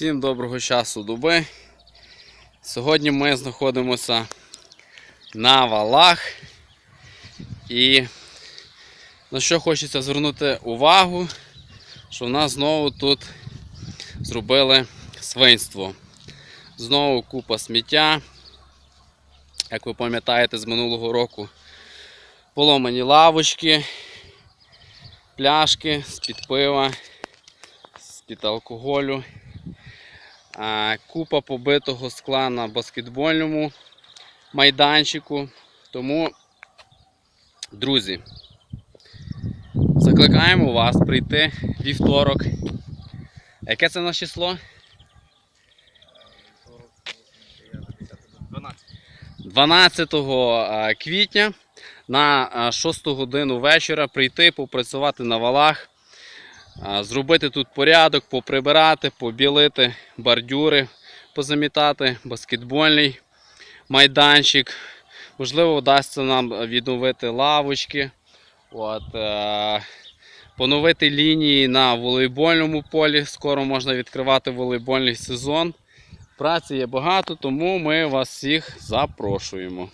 Всім доброго часу доби. Сьогодні ми знаходимося на валах. І на що хочеться звернути увагу, що в нас знову тут зробили свинство. Знову купа сміття. Як ви пам'ятаєте, з минулого року поломані лавочки, пляшки з-під пива, з-під алкоголю. Купа побитого скла на баскетбольному майданчику. Тому, друзі, закликаємо вас прийти вівторок. Яке це наше число? 12 е, квітня на е, 6 годину вечора прийти, попрацювати на валах, зробити тут порядок, поприбирати, побілити бордюри, позамітати, баскетбольний майданчик. Можливо, вдасться нам відновити лавочки, от, е, поновити лінії на волейбольному полі. Скоро можна відкривати волейбольний сезон. Праці є багато, тому ми вас всіх запрошуємо.